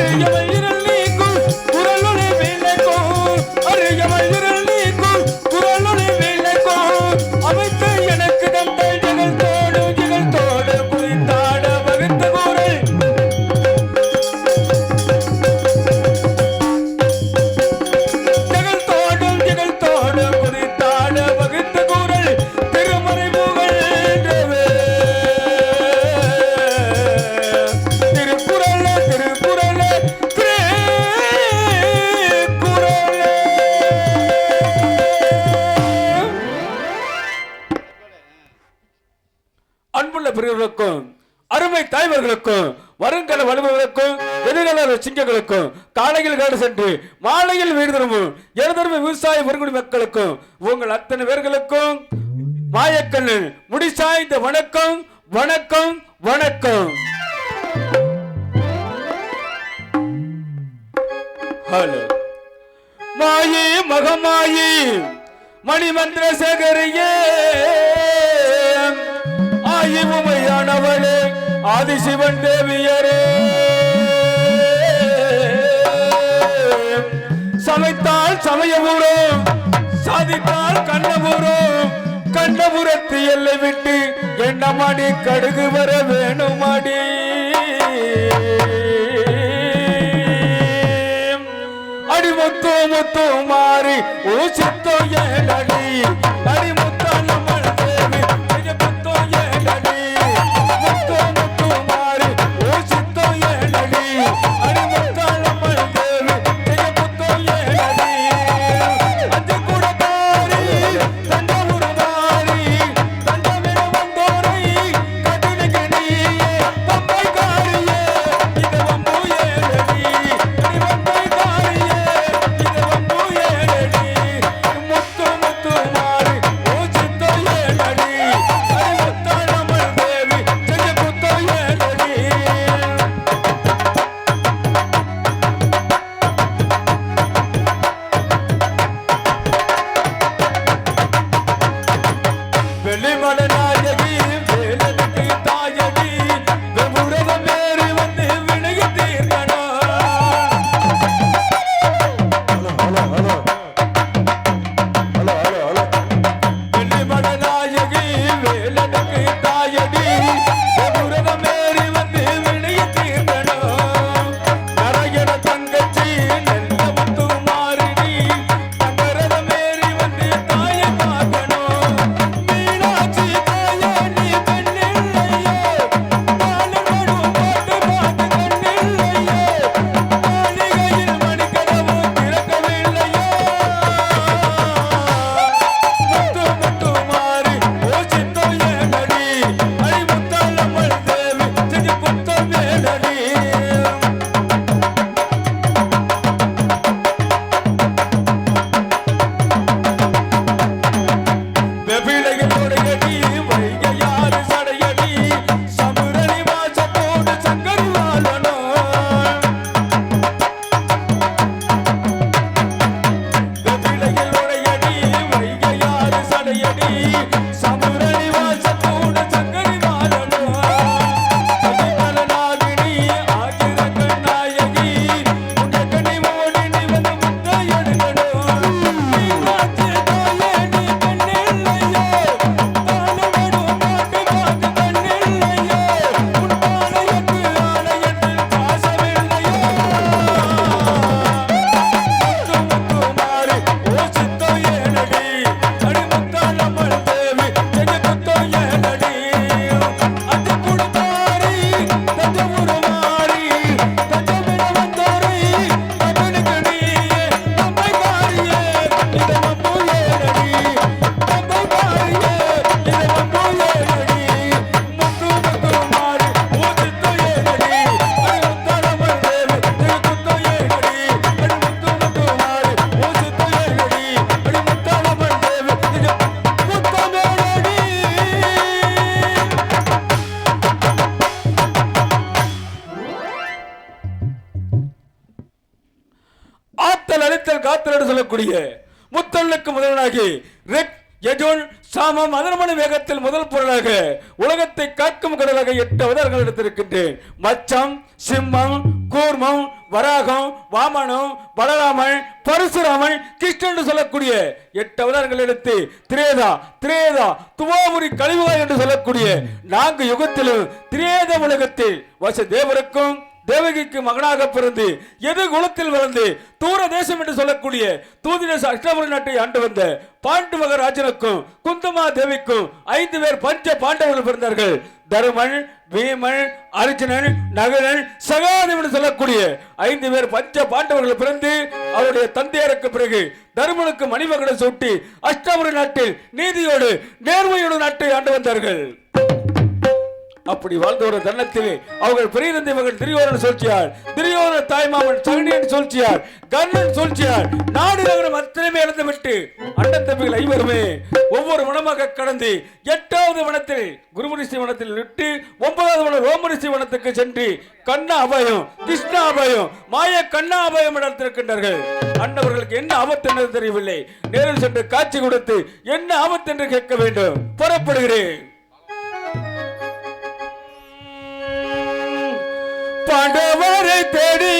Yeah. சென்று மாலையில் வீடு திரும்பும். எழுதரும்பு விவசாய பெருங்குடி மக்களுக்கும் உங்கள் அத்தனை பேர்களுக்கும் மாயக்கண்ணன் முடிசாய்ந்த வணக்கம் வணக்கம் வணக்கம். ஹலோ. மாயி மகமாயி மணிமந்திர சேகரியே ஆயி உமையானவளே ஆதிசிவன் தேவியரே. சமைத்தால் சமயபூரம் சாதித்தால் கண்ணபூரம் கண்டபுரத்து எல்லை விட்டு எண்ணமாடி கடுகு வர வேணுமாடி அடி. மொத்தம் மொத்தம் மாறி ஊசித்தோ ஏழடி அடி காத்தல் முத்தல்லுக்கு முதல்வனாகி ரிக் சாமம் அதர்மணி வேகத்தில் முதல் பொருளாக உலகத்தை காக்கும் கடலாக எட்டு அவதாரங்கள் எடுத்திருக்கின்றேன். மச்சம் சிம்மம் கூர்மம் வராகம் வாமனம் பலராமன் பரசுராமன் கிருஷ்ணன் என்று சொல்லக்கூடிய எட்டு அவதாரங்கள் எடுத்து திரேதா திரேதா துவாமுரி கழிவுகாய் என்று சொல்லக்கூடிய நான்கு யுகத்திலும் திரேத உலகத்தில் வச தேவருக்கும் தேவகிக்கு மகனாக பிறந்து எது குலத்தில் வளர்ந்து தூர தேசம் என்று சொல்லக்கூடிய தூதிதேச அஷ்டபுரி நாட்டை ஆண்டு வந்த பாண்டு மகராஜனுக்கும் குந்தமா தேவிக்கும் ஐந்து பேர் பஞ்ச பாண்டவர்கள் பிறந்தார்கள். தருமன் பீமன் அர்ஜுனன் நகரன் சகாதேவன் என்று சொல்லக்கூடிய ஐந்து பேர் பஞ்ச பாண்டவர்கள் பிறந்து அவருடைய தந்தையருக்கு பிறகு தருமனுக்கு மணிமகனை சூட்டி அஷ்டபுரி நாட்டில் நீதியோடு நேர்மையோடு நாட்டை ஆண்டு வந்தார்கள். அப்படி வாழ்ந்த ஒரு தருணத்தில் அவர்கள் பெரிய தந்தை மகன் துரியோதனன் சொல்ச்சியார் துரியோதன தாய்மாமன் சகனியன் சொல்ச்சியார் கண்ணன் சொல்ச்சியார் நாடு நகரம் அத்தனையுமே இழந்து விட்டு அண்ணன் தம்பிகள் ஐவருமே ஒவ்வொரு வனமாக கடந்து எட்டாவது வனத்தில் குருமரிசி வனத்தில் விட்டு ஒன்பதாவது வனம் ரோமரிசி வனத்துக்கு சென்று கண்ணா அபயம் கிருஷ்ணா அபயம் மாய கண்ணா அபயம் நடத்திருக்கின்றார்கள் அண்ணவர்களுக்கு என்ன ஆபத்து என்று தெரியவில்லை. நேரில் சென்று காட்சி கொடுத்து என்ன ஆபத்து என்று கேட்க வேண்டும். புறப்படுகிறேன். பாண்டவரை தேடி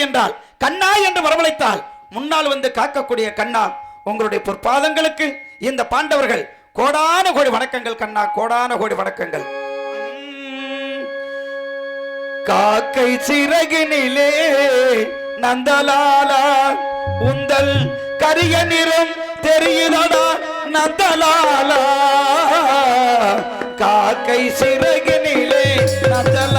என்றால் கண்ணா என்று வரவழைத்தால் முன்னால் வந்து காக்கக்கூடிய கண்ணா உங்களுடைய பொற்பாதங்களுக்கு இந்த பாண்டவர்கள் கோடான கோடி வணக்கங்கள் கண்ணா கோடான கோடி வணக்கங்கள். காக்கை சிறகினிலே நந்தலாலா உந்தல் கரிய நிறம் தெரியுதடா நந்தலாலா. காக்கை சிறகினிலே நந்தலா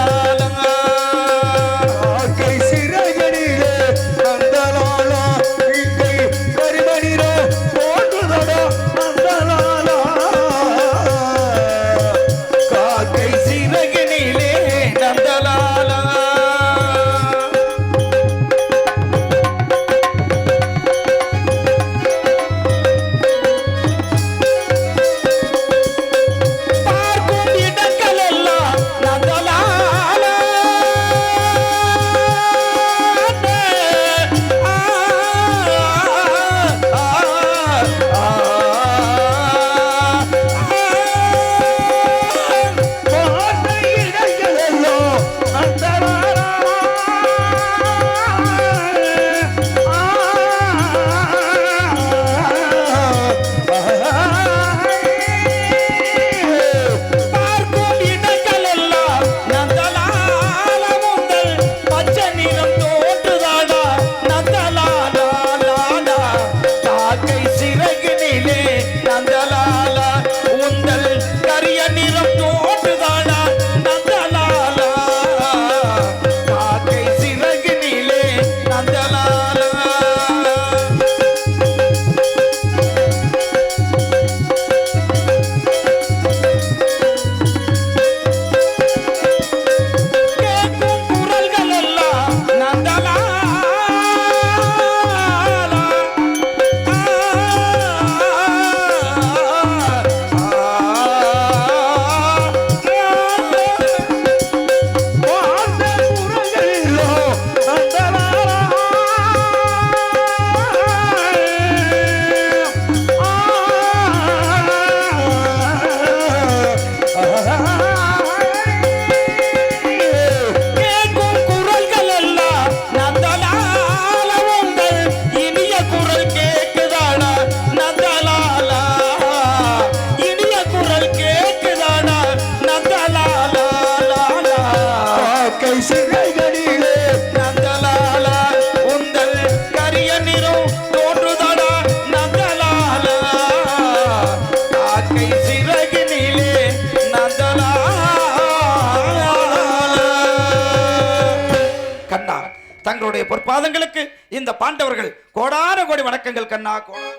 தங்களுடைய பொற்பாதங்களுக்கு இந்த பாண்டவர்கள் கோடான கோடி வணக்கங்கள் கண்ணா. கோடான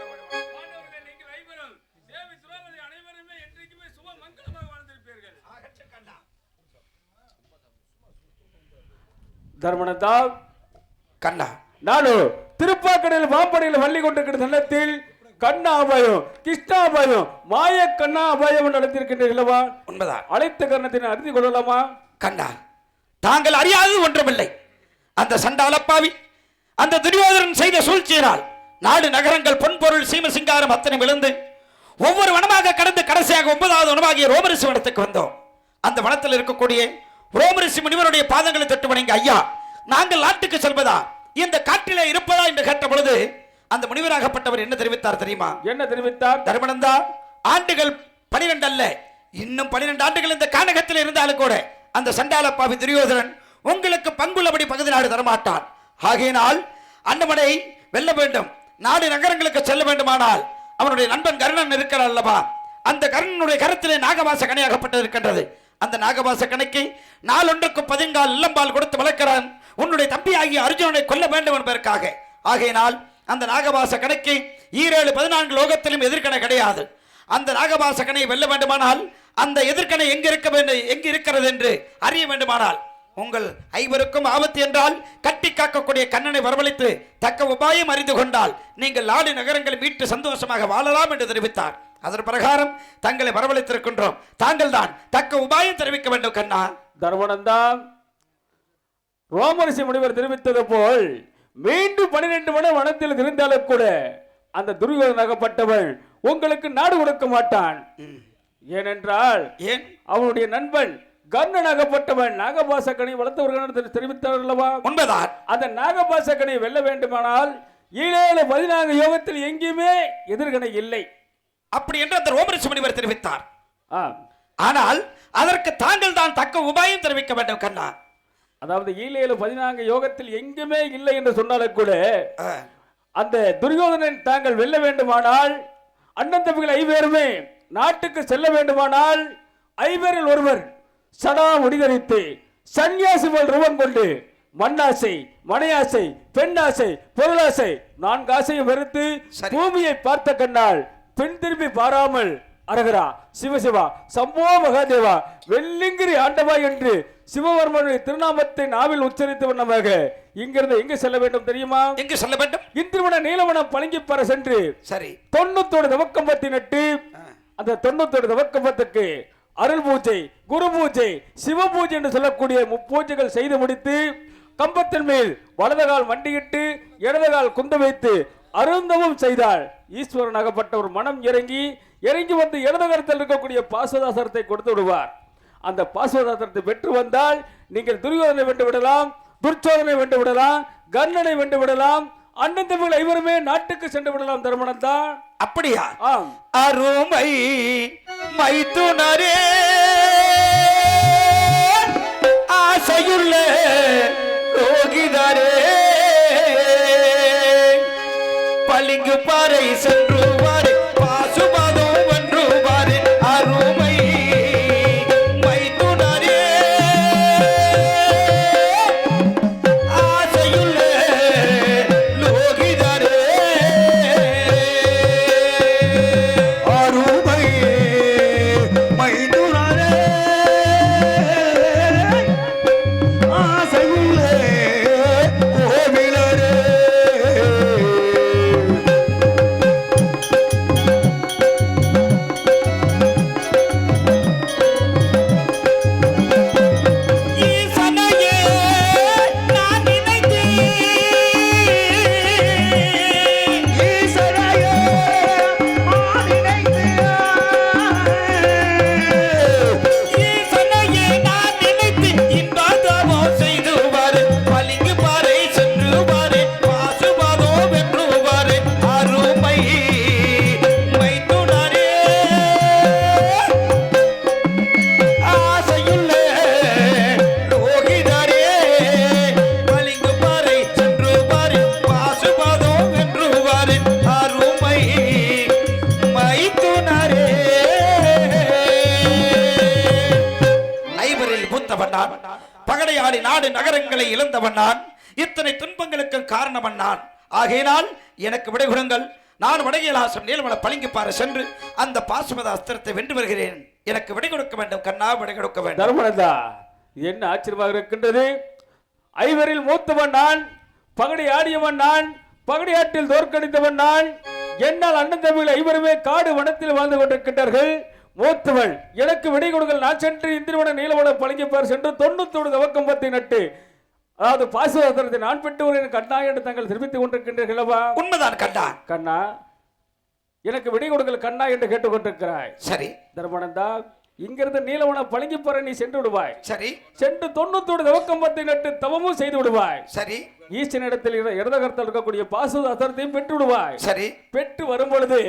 தர்மனந்தா கண்ணா. நானும் திருப்பாக்கடையில் வாம்படையில் வள்ளி கொண்டிருக்கிற தன்னத்தில் கண்ணா அபாயம் கிருஷ்ணா அபாயம் மாய கண்ணா அபாயம் நடத்திருக்கின்ற இல்லவா உண்மைதான். அழைத்த கர்ணத்தினை அறிந்து கொள்ளலாமா? கண்ணா தாங்கள் அறியாதது ஒன்றுமில்லை. அந்த சண்டாலப்பாவி அந்த துரியோதனன் செய்த சூழ்ச்சியினால் நாடு நகரங்கள் பொன்பொருள் சீம சிங்காரம் அத்தனை விழுந்து ஒவ்வொரு வனமாக கடந்து கடைசியாக ஒன்பதாவது வனமாகிய ரோமரிசி வனத்துக்கு வந்தோம். அந்த வனத்தில் இருக்கக்கூடிய ரோமரிசி முனிவருடைய பாதங்களை தொட்டு வணங்க ஐயா நாங்கள் நாட்டுக்கு செல்வதா? இந்த காட்டிலே இருப்பதா? என்று கேட்ட பொழுது அந்த முனிவராகப்பட்டவர் என்ன தெரிவித்தார் தெரியுமா? என்ன தெரிவித்தார்? தர்மனந்தா ஆண்டுகள் பனிரெண்டு அல்ல இன்னும் பனிரெண்டு ஆண்டுகள் இந்த கானகத்தில் இருந்தாலும் கூட அந்த சண்டாலப்பாவி துரியோதரன் உங்களுக்கு பங்குள்ளபடி பகுதி நாடு தரமாட்டான். ஆகையினால் அன்னமனை வெல்ல வேண்டும். நாடு நகரங்களுக்கு செல்ல வேண்டுமானால் அவனுடைய நண்பன் கருணன் இருக்கிறார் அல்லவா? அந்த கருணனுடைய கருத்திலே நாகவாச கணையாகப்பட்டு இருக்கின்றது. அந்த நாகவாச கணைக்கு நாளொன்றுக்கு பதிங்கால் இல்லம்பால் கொடுத்து வளர்க்கிறான். உன்னுடைய தம்பி ஆகிய அர்ஜுனனை கொல்ல வேண்டும் என்பதற்காக. ஆகையினால் அந்த நாகவாச கணைக்கு ஈரேழு பதினான்கு லோகத்திலும் எதிர்கணை கிடையாது. அந்த நாகவாச கணையை வெல்ல வேண்டுமானால் அந்த எதிர்க்கணை எங்கு இருக்க வேண்டும் எங்கு இருக்கிறது என்று அறிய வேண்டுமானால் உங்கள் ஐவருக்கும் ஆபத்து என்றால் கட்டி காக்கக்கூடிய கண்ணனை வரவழைத்து தக்க உபாயம் அறிந்து கொண்டால் நீங்கள் நாடு நகரங்களை மீட்டு சந்தோஷமாக வாழலாம் என்று தெரிவித்தார். அதன் பிரகாரம் தங்களை வரவழைத்திருக்கின்றோம். தாங்கள் தான் தக்க உபாயம் தெரிவிக்க வேண்டும் கண்ணா. தர்மனந்தா ரோமரிசி முனிவர் தெரிவித்தது போல் மீண்டும் பனிரெண்டு மணி வனத்தில் இருந்தாலும் கூட அந்த துரியோதனாகப்பட்டவன் உங்களுக்கு நாடு கொடுக்க மாட்டான். ஏனென்றால் ஏன்? அவனுடைய நண்பன் கர்ணனாகப்பட்டவன் நாகபாசக்கனை வளர்த்தவர்கள் தெரிவித்தார் அல்லவா உண்மைதான். அந்த நாகபாசக்கனை வெல்ல வேண்டுமானால் ஈழேழு பதினான்கு யோகத்தில் எங்கேயுமே எதிர்கணை இல்லை. அப்படி என்று அந்த ரோமரிஷி முனிவர் தெரிவித்தார். ஆனால் அதற்கு தாங்கள் தான் தக்க உபாயம் தெரிவிக்க வேண்டும் கண்ணா. அதாவது ஈழேழு பதினான்கு யோகத்தில் எங்குமே இல்லை என்று சொன்னாலும் கூட அந்த துரியோதனன் தாங்கள் வெல்ல வேண்டுமானால் அண்ணன் தம்பிகள் ஐவேருமே நாட்டுக்கு செல்ல வேண்டுமானால் ஐவரில் ஒருவர் சடா முடிதரித்து சன்னியாசி போல் ரூபம் கொண்டு மண்ணாசை மனையாசை பெண்ணாசை பொருளாசை நான்கு ஆசையும் வெறுத்து. பூமியை பார்த்த கண்ணால் பின் திரும்பி பாராமல் அரகரா. சிவசிவா சம்போ மகாதேவா வெள்ளிங்கிரி ஆண்டவா என்று சிவவர்மனுடைய திருநாமத்தை நாவில் உச்சரித்த வண்ணமாக இங்கிருந்து எங்கு செல்ல வேண்டும் தெரியுமா? எங்கு செல்ல வேண்டும்? இந்திரவன நீலவனம் பழங்கிப்பற சென்று சரி. தொண்ணூத்தோடு தவக்கம்பத்தை நட்டு அந்த தொண்ணூத்தோடு தவக்கம்பத்துக்கு அருள் பூஜை குரு பூஜை சிவ பூஜை என்று சொல்லக்கூடிய முப்பூஜைகள் செய்து முடித்து கம்பத்தின் மேல் வலதுகால் மண்டியிட்டு இடதுகால் குந்த வைத்து அருந்தவும் செய்தால் ஈஸ்வரனாகப்பட்ட ஒரு மனம் இறங்கி இறங்கி வந்து இடதுகரத்தில் இருக்கக்கூடிய பாசுவதாசரத்தை கொடுத்து விடுவார். அந்த பாசுவதாசரத்தை பெற்று வந்தால் நீங்கள் துரியோதனை வென்று விடலாம் துர்ச்சோதனை வென்று விடலாம் கர்ணனை வென்று விடலாம் அண்ணன் தம்பிகள் ஐவருமே நாட்டுக்கு சென்று விடலாம் தர்மணம் தான் அப்படியா அருமை மைத்துனரே. ஆசையுள்ள ரோகிதரே. பளிங்கு பாறை சென்று எனக்கு விடை கொடுங்கள் நான் வடகிலாசம் நீலமலை பளிங்குப்பாறை சென்று அந்த பாசுபத அஸ்திரத்தை வென்று வருகிறேன். எனக்கு விடை கொடுக்க வேண்டும் கண்ணா விடை கொடுக்க வேண்டும். தர்மனந்தா என்ன ஆச்சரியமாக இருக்கின்றது? ஐவரில் மூத்தவன் நான் பகடி ஆடியவன் நான் பகடி ஆற்றில் தோற்கடித்தவன் நான். என்னால் அண்ணன் தம்பிகள் ஐவருமே காடு வனத்தில் வாழ்ந்து கொண்டிருக்கின்றார்கள். மூத்தவள் எனக்கு விடை கொடுங்கள் நான் சென்று இந்திரவன நீலவன பழங்கிப்பார் சென்று தொண்ணூத்தோடு தவக்கம்பத்தை நட்டு அதாவது பாசுவதத்தை நான் பெற்று ஒரு கண்ணா என்று தாங்கள் தெரிவித்துக் கொண்டிருக்கின்றீர்களவா? உண்மைதான் கண்ணா. கண்ணா எனக்கு விடை கொடுங்கள் கண்ணா என்று கேட்டுக்கொண்டிருக்கிறாய் சரி. தர்மனந்தா இங்கிருந்து நீலவன பழங்கி போற நீ சென்று விடுவாய். சரி. சென்று தொண்ணூத்தோடு தவக்கம்பத்தை நட்டு தவமும் செய்து விடுவாய். சரி. ஈசனிடத்தில் இட- இடதுகரத்தில் இருக்கக்கூடிய பாசு அசரத்தையும் பெற்று விடுவாய். சரி. பெற்று வரும் பொழுது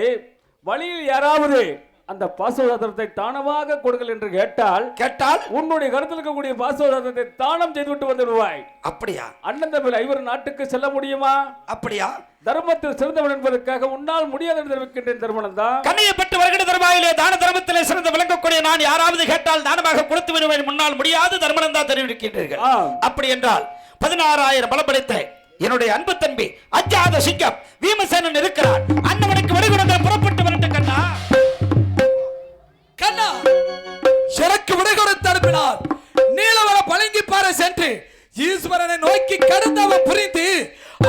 வழியில் யாராவது அந்த பாசுவதத்தை தானமாக கொடுங்கள் என்று கேட்டால் கேட்டால்? உன்னுடைய கருத்தில் இருக்கக்கூடிய பாசுவதத்தை தானம் செய்துவிட்டு வந்து விடுவாய் அப்படியா? அண்ணன் தம்பில் ஐவர் நாட்டுக்கு செல்ல முடியுமா? அப்படியா? தர்மத்தில் சிறந்தவன் என்பதற்காக உன்னால் முடியாது என்று தெரிவிக்கின்றேன் திருமணம் தான் கண்ணையை பெற்று வருகிற தருவாயிலே தான தர்மத்திலே சிறந்து விளங்கக்கூடிய நான் யாராவது கேட்டால் தானமாக கொடுத்து விடுவேன். முன்னால் முடியாது தர்மனம் தான் தெரிவிக்கின்றீர்கள். அப்படி என்றால் பதினாறாயிரம் பலம் படைத்த என்னுடைய அன்பு தம்பி அஜாத சிங்கம் பீமசேனன் இருக்கிறார். அண்ணவனுக்கு வடிகுடத்தை புறப்பட்டு கண்ணா. எனக்கு விடை கொடுத்து அனுப்பினார். நீலவர பழங்கிப்பாறை சென்று ஈஸ்வரனை நோக்கி கடந்தவன் புரிந்து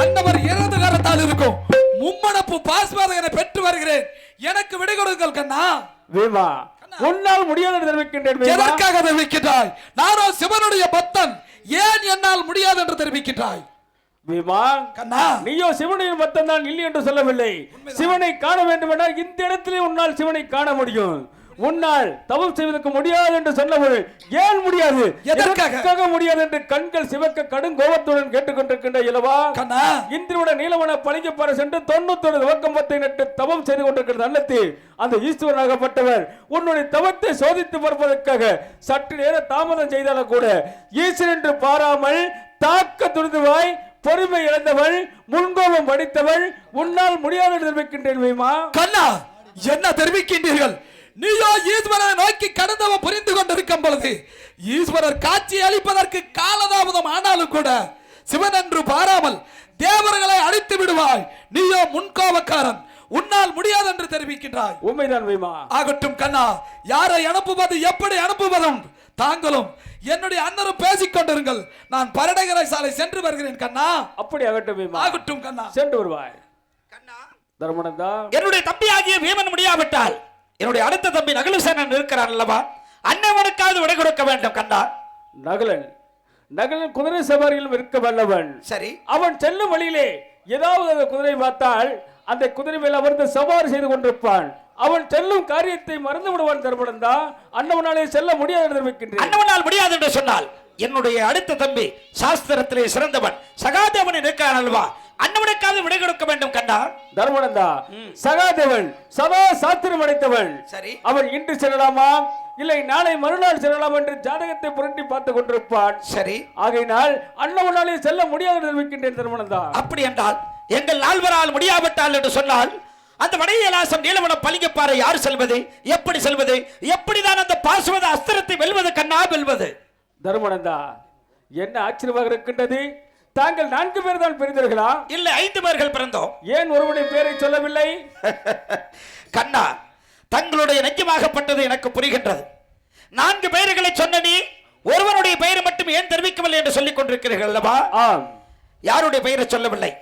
அன்னவர் இறந்து கரத்தால் இருக்கும். மும்மணப்பு பாஸ்வாதகனை பெற்று வருகிறேன். எனக்கு விடை கொடுங்கள் கண்ணா. வீமா உன்னால் முடியாது என்று தெரிவிக்கின்றேன். எதற்காக தெரிவிக்கின்றாய்? நானோ சிவனுடைய பக்தன். ஏன் என்னால் முடியாது என்று தெரிவிக்கின்றாய்? நீயோ சிவனின் மத்தம் தான் இல்லை என்று சொல்லவில்லை. சிவனை காண வேண்டும் என்றால் இந்த இடத்திலே உன்னால் சிவனை காண முடியும். உன்னால் தவம் செய்வதற்கு முடியாது என்று சொன்னவள் ஏன் முடியாது? எதற்காக? முடியாது என்று கண்கள் சிவக்க கடும் கோபத்துடன் கேட்டுக்கொண்டிருக்கின்ற இலவா கண்ணா? இந்திரனுடைய நீலவன பழங்கிப்பாறை சென்று தொண்ணூத்தொரு துவக்கம்பத்தை நட்டு தவம் செய்து கொண்டிருக்கிற நல்லத்தில் அந்த ஈஸ்வரனாகப்பட்டவர் உன்னுடைய தவத்தை சோதித்து பார்ப்பதற்காக சற்று நேர தாமதம் செய்தாலும் கூட ஈஸ்வரன் என்று பாராமல் தாக்க துணிதுவாய் பொறுமை இழந்தவள் முன்கோபம் படித்தவள் உன்னால் முடியாது என்று தெரிவிக்கின்றேன் கண்ணா என்ன தெரிவிக்கின்றீர்கள்? நீயோ ஈஸ்வரனை நோக்கி கடந்தவன் புரிந்து கொண்டிருக்கும் பொழுது ஈஸ்வரர் காட்சி அளிப்பதற்கு காலதாமதம் ஆனாலும் கூட சிவன் என்று பாராமல் தேவர்களை அழித்து விடுவாய். நீயோ முன்கோபக்காரன் உன்னால் முடியாது என்று தெரிவிக்கின்றாய். உண்மைதான் வீமா ஆகட்டும் கண்ணா யாரை அனுப்புவது எப்படி அனுப்புவதும் தாங்களும் என்னுடைய அண்ணரும் பேசிக் கொண்டிருங்கள். நான் பரடகரை சாலை சென்று வருகிறேன் கண்ணா. அப்படி ஆகட்டும் வீமா ஆகட்டும் கண்ணா. சென்று வருவாய். கண்ணா. தர்மனந்தா என்னுடைய தம்பி ஆகிய பீமன் முடியாவிட்டால் என்னுடைய அடுத்த தம்பி நகுலுசேனன் இருக்கிறான் அல்லவா? அண்ணவனுக்காவது விடை கொடுக்க வேண்டும் கண்ணா. நகலன். நகலன் குதிரை சவாரியில் இருக்க வல்லவன். சரி. அவன் செல்லும் வழியிலே ஏதாவது அந்த குதிரை பார்த்தால் அந்த குதிரை மேல் அமர்ந்து சவாரி செய்து கொண்டிருப்பான். அவன் செல்லும் காரியத்தை மறந்து விடுவான் தர்மனந்தா அண்ணவனாலே செல்ல முடியாது தெரிவிக்கின்றேன் அண்ணவனால் முடியாது என்று சொன்னால் என்னுடைய அடுத்த தம்பி சாஸ்திரத்திலே சிறந்தவன். சகாதேவன் இருக்கிறான் அல்லவா? அண்ணவனுக்காவது விடை கொடுக்க வேண்டும் கண்ணா. தர்மனந்தா சகாதேவன் சதா சாத்திரம் அடைத்தவன் சரி. அவன் இன்று செல்லலாமா? இல்லை நாளை மறுநாள் செல்லலாம் என்று ஜாதகத்தை புரட்டி பார்த்து கொண்டிருப்பான் சரி. ஆகையினால் அண்ணவனாலே செல்ல முடியாது தெரிவிக்கின்றேன் தர்மனந்தா அப்படி என்றால் எங்கள் நால்வரால் முடியாவிட்டால் என்று சொன்னால் அந்த வடையலாசம் நீலவனம் பழிங்கப்பாறை யார் செல்வது? எப்படி செல்வது? எப்படிதான் அந்த பாசுவத அஸ்திரத்தை வெல்வது கண்ணா வெல்வது? தர்மனந்தா என்ன ஆச்சரியமாக இருக்கின்றது? தாங்கள் நான்கு பேர் தான் பிரிந்தீர்களா? இல்லை ஐந்து பேர்கள் பிறந்தோம். ஏன் ஒருவனுடைய பெயரை சொல்லவில்லை? கண்ணா தங்களுடைய நெஞ்சமாகப்பட்டது எனக்கு புரிகின்றது. நான்கு பெயர்களை சொன்ன நீ ஒருவனுடைய பெயரை மட்டும் ஏன் தெரிவிக்கவில்லை என்று சொல்லிக் கொண்டிருக்கிறீர்கள் அல்லவா? யாருடைய பெயரை சொல்லவில்லை?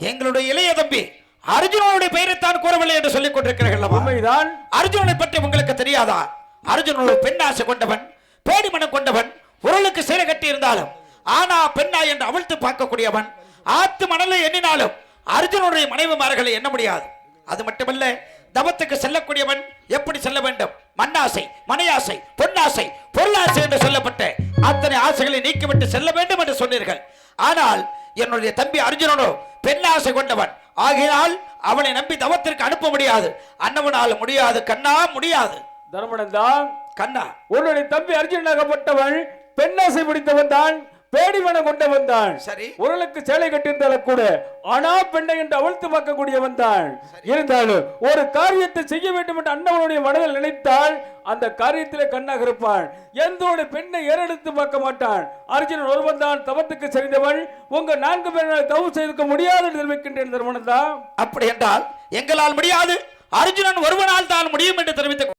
எங்களுடைய இளைய தம்பி அர்ஜுனனுடைய பெயரைத்தான் கூறவில்லை என்று சொல்லிக் கொண்டிருக்கிறீர்கள் உண்மைதான். அர்ஜுனனை பற்றி உங்களுக்கு தெரியாதா? அர்ஜுனன் ஒரு பெண்ணாசை கொண்டவன் பேடி மனம் கொண்டவன் உரலுக்கு சிறை கட்டி இருந்தாலும் ஆனா பெண்ணா என்று அவிழ்த்து பார்க்கக்கூடியவன் ஆத்து மணலை எண்ணினாலும் அர்ஜுனனுடைய மனைவிமார்களை எண்ண முடியாது. அது மட்டுமல்ல தவத்துக்கு செல்லக்கூடியவன் எப்படி செல்ல வேண்டும்? மண்ணாசை மனையாசை பொன்னாசை பொருளாசை என்று சொல்லப்பட்ட அத்தனை ஆசைகளை நீக்கிவிட்டு செல்ல வேண்டும் என்று சொன்னீர்கள். ஆனால் என்னுடைய தம்பி அர்ஜுனனோ பெண்ணாசை கொண்டவன். ஆகையினால் அவனை நம்பி தவத்திற்கு அனுப்ப முடியாது. அன்னவனால் முடியாது கண்ணா முடியாது. தர்மனந்தா கண்ணா. உன்னுடைய தம்பி அர்ஜுனாகப்பட்டவன் பெண்ணாசை பிடித்தவன் தான். பேடிமனம் கொண்டவன் தான். சரி. உரலுக்கு சேலை கட்டியிருந்தாலும் கூட ஆனா பெண்ணை என்று அவிழ்த்து பார்க்கக்கூடியவன் தான். இருந்தாலும் ஒரு காரியத்தை செய்ய வேண்டும் என்று அண்ணவனுடைய மனதில் நினைத்தால் அந்த காரியத்திலே கண்ணாக இருப்பான் எந்தோட பெண்ணை ஏறெடுத்து பார்க்க மாட்டான் அர்ஜுனன் ஒருவன் தான் தவத்துக்கு சரிந்தவன் உங்க நான்கு பேரால் தவம் செய்திருக்க முடியாது என்று தெரிவிக்கின்றேன் தர்மனந்தா. அப்படி என்றால் எங்களால் முடியாது. அர்ஜுனன் ஒருவனால் தான் முடியும் என்று தெரிவித்துக்